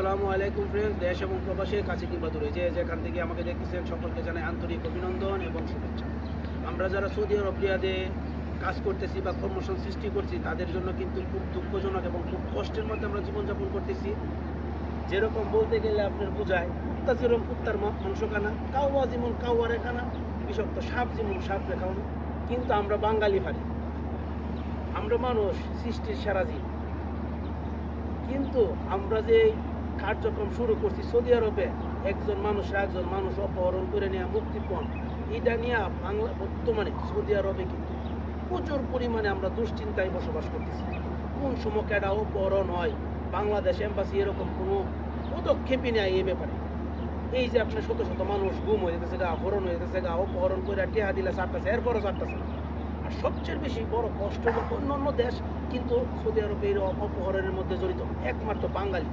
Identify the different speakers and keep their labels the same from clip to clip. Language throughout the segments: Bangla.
Speaker 1: আসসালামু আলাইকুম ফ্রেন্ডস দেশ এবং প্রবাসের কাছে কিংবা দূরে। যে যেখান থেকে আমাকে দেখতেছেন, সকলকে জানাই আন্তরিক অভিনন্দন এবং শুভেচ্ছা। আমরা যারা সৌদি আরব, রিয়াদে কাজ করতেছি বা কর্মসংস্থান সৃষ্টি করছি, তাদের জন্য কিন্তু খুব দুঃখজনক এবং খুব কষ্টের মধ্যে আমরা জীবনযাপন করতেছি। যেরকম বলতে গেলে আপনার বোঝায়, কুত্তা যেরকম কুত্তার মাংস খানা কাউয়া যেমন কাউয়ারে খানা বিষাক্ত সাপ যেমন সাপ খাওয়ানো কিন্তু আমরা বাঙালি পারি আমরা মানুষ সৃষ্টির সারা জীব কিন্তু আমরা যে কার্যক্রম শুরু করছি সৌদি আরবে। একজন মানুষ একজন মানুষ অপহরণ করে নেওয়া মুক্তিপণ এটা নিয়ে বাংলা বর্তমানে সৌদি আরবে কিন্তু প্রচুর পরিমাণে আমরা দুশ্চিন্তায় বসবাস করতেছি। কোন সময় কেডা অপহরণ হয়? বাংলাদেশ এম্বাসি এরকম কোনো পদক্ষেপই নেয় এই ব্যাপারে। এই যে আপনার শত শত মানুষ গুম হয়ে যেতেছে গা হরণ হয়ে যেতেছে গা অপহরণ করে টেহা দিলে চারটাছে এরপরও না। আর সবচেয়ে বেশি বড় কষ্ট অন্য অন্য দেশ, কিন্তু সৌদি আরবে এই অপহরণের মধ্যে জড়িত একমাত্র বাঙালি।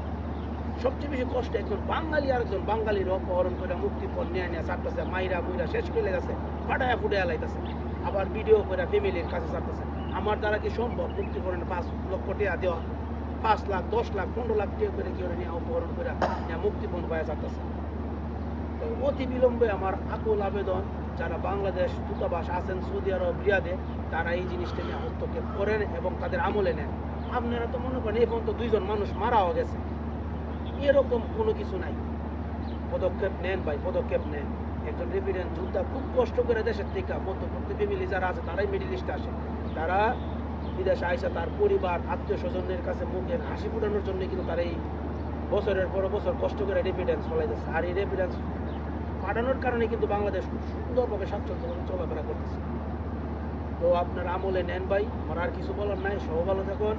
Speaker 1: সবচেয়ে বেশি কষ্ট একজন বাঙালি আর একজন বাঙালির অপহরণ করে মুক্তিপণ নিয়ে নিয়ে চারটাছে মাইরা মুইরা শেষ করে গেছে, ফাটায়া ফুটে লাইতেছে, আবার ভিডিও করে ফ্যামিলির কাছে চারটাছে আমার দ্বারা কি সম্ভব? মুক্তিপণের পাঁচ লক্ষ টাকা দেওয়া, পাঁচ লাখ, দশ লাখ, পনেরো লাখ টাকা করে কি নিয়ে অপহরণ করে নিয়ে মুক্তিপণ পায় তো অতি বিলম্বে আমার আকুল আবেদন, যারা বাংলাদেশ দূতাবাস আছেন সৌদি আরব, রিয়াদে, তারা এই জিনিসটা নিয়ে হস্তক্ষেপ করেন এবং তাদের আমলে নেন। আপনারা তো মনে করেন এখন তো দুইজন মানুষ মারাও গেছে। এরকম কোনো কিছু নাই। পদক্ষেপ নেন ভাই, পদক্ষেপ নেন। একজন রেভিডেন্ট যোদ্ধা খুব কষ্ট করে দেশের থেকে মধ্যবর্তী ফ্যামিলি যারা আছে, তারাই মিডিল ইস্টে আসে। তারা বিদেশে আইসা তার পরিবার, আত্মীয় স্বজনের কাছে মুখের হাসি ফুটানোর জন্য কিন্তু তার এই বছরের পর বছর কষ্ট করে রেভিডেন্স ফলাইতেছে আর এই রেভিডেন্স পাঠানোর কারণে কিন্তু বাংলাদেশ খুব সুন্দরভাবে, স্বাচ্ছন্দ্যভাবে চলাফেরা করতেছে। তো আপনার আমলে নেন ভাই, আমার আর কিছু বলার নাই। সহ ভালো থাকুন।